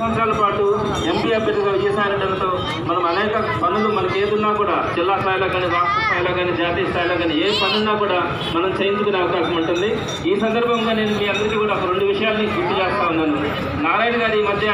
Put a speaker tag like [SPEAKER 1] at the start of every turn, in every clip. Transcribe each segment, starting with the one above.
[SPEAKER 1] సంవత్సరాల పాటు ఎంపీ అభ్యర్థిగా విజయసాయిరెడ్డితో మనం అనేక పనులు మనకి ఏదున్నా కూడా జిల్లా స్థాయిలో కానీ రాష్ట్ర స్థాయిలో కానీ జాతీయ స్థాయిలో కానీ ఏ పనున్నా కూడా మనం చేయించుకునే అవకాశం ఉంటుంది. ఈ సందర్భంగా నేను మీ అందరికీ కూడా ఒక రెండు విషయాల్ని గుర్తు చేస్తా ఉన్నాను. నారాయణ గారు ఈ మధ్య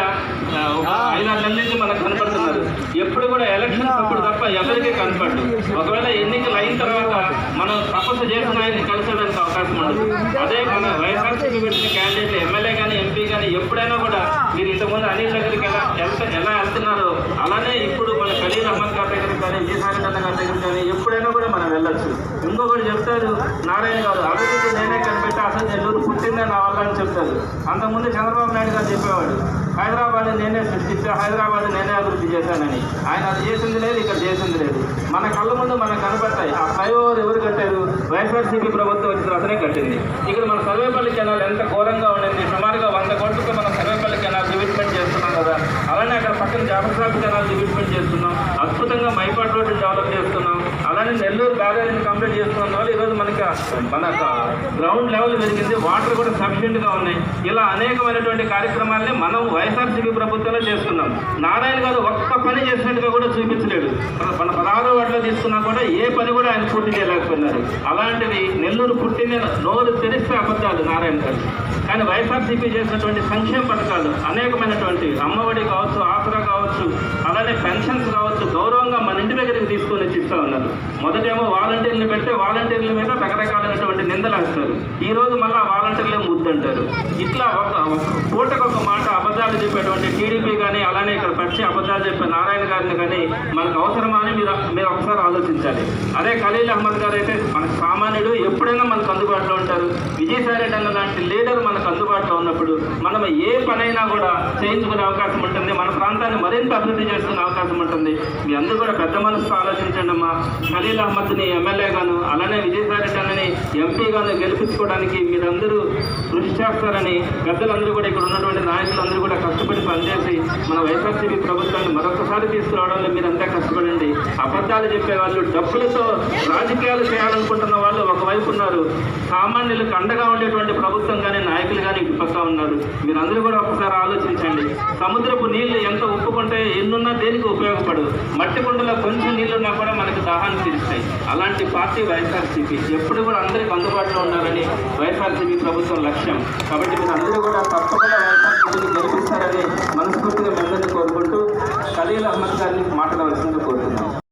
[SPEAKER 1] ఐదారు నెలల నుంచి మనకు కనపడుతున్నారు. ఎప్పుడు కూడా ఎలక్షన్ అప్పుడు తప్ప ఎవరికీ కనపడదు. ఒకవేళ ఎన్నికలు అయిన తర్వాత మనం తపస్సు చేసిన ఆయన్ని కలిసేదానికి అవకాశం ఉండదు. అదే మన వైఎస్ఆర్సీపీ పెట్టిన క్యాండిడేట్ ఎమ్మెల్యే కానీ ఎంపీ కానీ ఎప్పుడైనా కూడా మీరు ఇంతకుముందు అనిల్ దగ్గరికి ఎలా ఎంత ఎలా వెళ్తున్నారో? అలానే ఇప్పుడు మన ఖలీల్ అహ్మద్ గారి దగ్గరికి కానీ ఈసారి కన్న గారి దగ్గరికి కానీ ఎప్పుడైనా కూడా మనం వెళ్ళొచ్చు. ఇంకొకటి చెప్తారు నారాయణ గారు అభివృద్ధి నేనే కనిపెట్టి అసలు నెల్లూరు పుట్టిందే నా వల్ల అని చెప్తారు. అంతకుముందు చంద్రబాబు నాయుడు గారు చెప్పేవాడు హైదరాబాద్ నేనే సృష్టించా హైదరాబాద్ నేనే అభివృద్ధి చేశానని. ఆయన అది చేసింది లేదు ఇక్కడ చేసింది లేదు. మన కళ్ళ ముందు మనకు కనపడతాయి. ఆ ఫ్లైఓవర్ ఎవరు కట్టారు? వైఎస్ఆర్సీపీ ప్రభుత్వం వచ్చిన అతనే కట్టింది. ఇక్కడ మన సర్వేపల్లి కెనాల్ ఎంత ఘోరంగా ఉండింది. సుమారుగా వంద కోట్లు మనం సర్వేపల్లి కెనాల్ డెవలప్మెంట్ చేస్తున్నాం కదా అలానే అక్కడ ట్రాఫిక్ కెనాల్ డెవలప్మెంట్ చేస్తున్నాం. అద్భుతంగా మైపాట్ రోడ్డు డెవలప్ చేస్తున్నాం. అలానే నెల్లూరు బ్యారేజ్ని కంప్లీట్ చేస్తున్నాం. వల్ల ఈరోజు మనకి మన గ్రౌండ్ లెవెల్ పెరిగింది. వాటర్ కూడా సఫిషియెంట్గా ఉన్నాయి. ఇలా అనేకమైనటువంటి కార్యక్రమాలని మనం వైఎస్ఆర్సీపీ ప్రభుత్వంలో చేస్తున్నాం. నారాయణ గారు ఒక్క పని చేసినట్టుగా కూడా చూపించలేడు మన- పదహారు వాటిలో తీసుకున్నా కూడా ఏ పని కూడా ఆయన పూర్తి చేయలేకపోయినారు. అలాంటిది నెల్లూరు పుట్టిన నోరు తెరిస్తే అబద్ధాలు నారాయణ గారు. కానీ వైఎస్ఆర్సీపీ చేసినటువంటి సంక్షేమ పథకాలు అనేకమైనటువంటి అమ్మఒడి కావచ్చు అలానే పెన్షన్స్ కావచ్చు గౌరవంగా మన ఇంటి దగ్గరికి తీసుకొని ఉన్నారు. మొదటేమో వాలంటీర్లు పెడితే వాలంటీర్ల మీద రకరకాలైనటువంటి నిందలు వేస్తారు. ఈ రోజు మళ్ళీ వాలంటీర్లే ముద్దంటారు. ఇట్లా ఒక పూటకు ఒక మాట అబద్ధాలు చెప్పేటువంటి టీడీపీ కానీ అలానే ఇక్కడ పచ్చి అబద్ధాలు చెప్పే నారాయణ గారిని కానీ మనకు అవసరమా అని మీరు మీరు ఒకసారి ఆలోచించాలి. అదే ఖలీల్ అహ్మద్ గారు అయితే మనకు సామాన్యుడు ఎప్పుడైనా మనకు అందుబాటులో ఉంటారు. విజయసాయి రెడ్డి అన్న లాంటి లీడర్ మనకు అందుబాటులో ఉన్నప్పుడు మనం ఏ పనైనా కూడా చేయించుకునే అవకాశం ఉంటుంది. మన ప్రాంతాన్ని మరింత అభివృద్ధి చేసుకునే అవకాశం ఉంటుంది. మీ అందరూ కూడా పెద్ద మనసుతో ఆలోచించండి అమ్మా. ఖలీల్ అహ్మద్ని ఎమ్మెల్యే గాను అలానే విజయసాయి అన్నని ఎంపీ గాను గెలిపించుకోవడానికి మీరందరూ కృషి చేస్తారని పెద్దలందరూ కూడా ఇక్కడ ఉన్నటువంటి నాయకులందరూ కూడా కష్టపడి పనిచేసి మన వైఎస్ఆర్సీపీ ప్రభుత్వాన్ని మరొకసారి తీసుకురావడంలో మీరంతా కష్టపడండి. అబద్ధాలు చెప్పే వాళ్ళు డబ్బులతో రాజకీయాలు చేయాలనుకుంటున్న వాళ్ళు ఒకవైపు ఉన్నారు. సామాన్యులకు అండగా ఉండేటువంటి ప్రభుత్వం కానీ నాయకులు కానీ ఇటుపక్క ఉన్నారు. మీరందరూ కూడా ఒకసారి ఆలోచించండి. సముద్రపు నీళ్ళు ఎంత ఉప్పుకుంటే ఎన్నున్నా దేనికి ఉపయోగపడదు. మట్టి కుండలో కొంచెం నీళ్ళున్నా కూడా మనకి దాహాన్ని తీరుస్తాయి. అలాంటి పార్టీ వైఎస్ఆర్సీపీ ఎప్పుడు కూడా అందరికీ అందుబాటులో ఉండాలని వైఎస్ఆర్సీపీ ప్రభుత్వం లక్ష్యం. కాబట్టి మీరు అందరూ కూడా తప్పకుండా వైఎస్ఆర్సీపీని